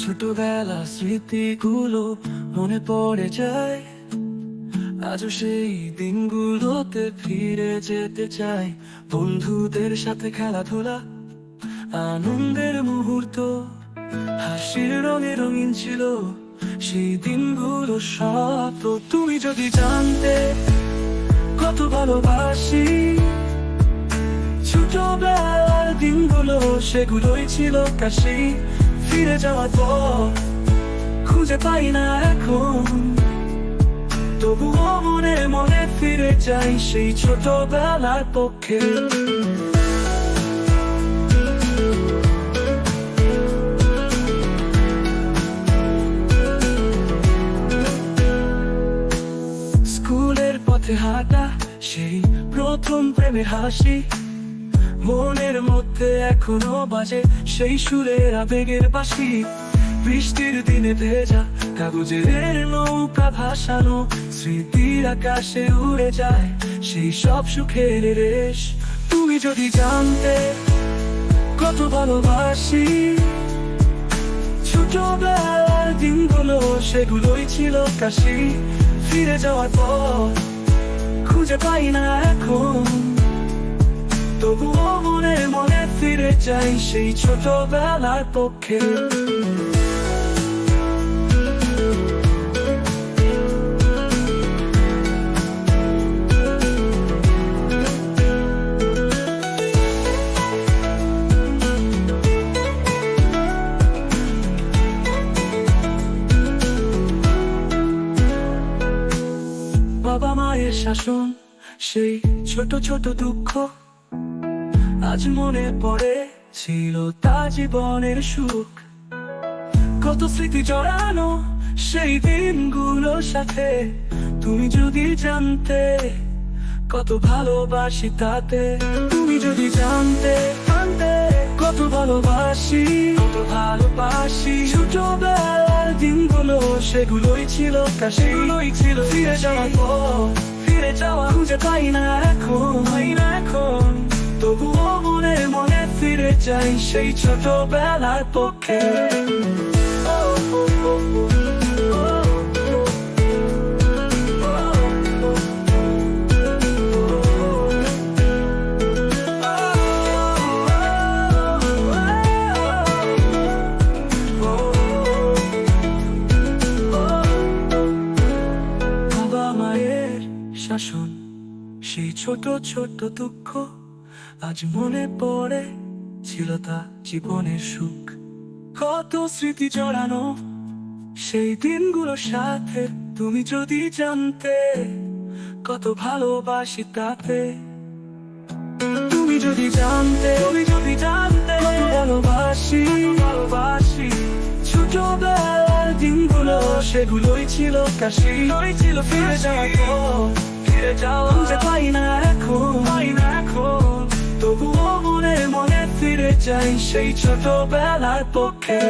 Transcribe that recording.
ছোটবেলা স্মৃতিগুলো মনে পড়ে যায়। আজও সেই দিনগুলোতে ফিরে যেতে চাই। বন্ধুদের সাথে খেলাধুলা, আনন্দের মুহূর্ত, হাসির রঙে রঙিন ছিল সেই দিনগুলো সব। তুমি যদি জানতে কত ভালোবাসি, ছোটবেলার দিনগুলো সেগুলোই ছিল কাশি। ফিরে যাওয়ার পর খুঁজে পাই না এখন। তবুও মনে মনে ফিরে যাই সেই ছোটবেলার পক্ষে। স্কুলের পথে হাঁটা, সেই প্রথম প্রেমের হাসি। মনের মধ্যে এখনও বাজে সেই সুরের আবেগের বাসি। বৃষ্টির দিনে ভেজা কাগজের নৌকা ভাসানো, স্মৃতির আকাশে উড়ে যায় সেই সব সুখের রেশ। তুমি যদি জানতে কত ভালোবাসি, ছোটবেলার দিনগুলো সেগুলোই ছিল কাশি। ফিরে যাওয়ার পর খুঁজে পাই না এখন। তবুও মনে মনে ফিরে যাই সেই ছোটবেলার পক্ষে। বাবা মায়ের শাসন, সেই ছোট ছোট দুঃখ আজ মনে পড়ে ছিল তা জীবনের সুখ। কত স্মৃতি জড়ানো সেই দিনগুলোর সাথে। তুমি যদি জানতে কত ভালোবাসি তাতে। তুমি যদি জানতে জানতে কত ভালোবাসি কত ভালোবাসি। ছোটবেলার দিনগুলো সেগুলোই ছিল তা সেগুলোই ছিল। ফিরে যাওয়ার পর, ফিরে যাওয়া খুঁজে পাই না এখন না এখন। তবুও মনে মনে ফিরে যাই সেই ছোটবেলার পক্ষে। শাসন সেই ছোট ছোট দুঃখ আজ মনে পড়ে ছিল তা জীবনের সুখ। কত স্মৃতি জড়ানো, সেই দিনগুলোর সাথে তুমি যদি জানতে, কত ভালোবাসি তাতে। তুমি যদি জানতে, তুমি যদি জানতে ভালোবাসি ভালোবাসি। ছোটবেলার দিনগুলো, সেগুলোই ছিল কাশি ছিল ফিরে যাওয়া ফিরে যাওয়া পাই না এখন, পাই না এখন। তবুও মনে মনে ফিরে যাই সেই ছোটবেলার পক্ষে।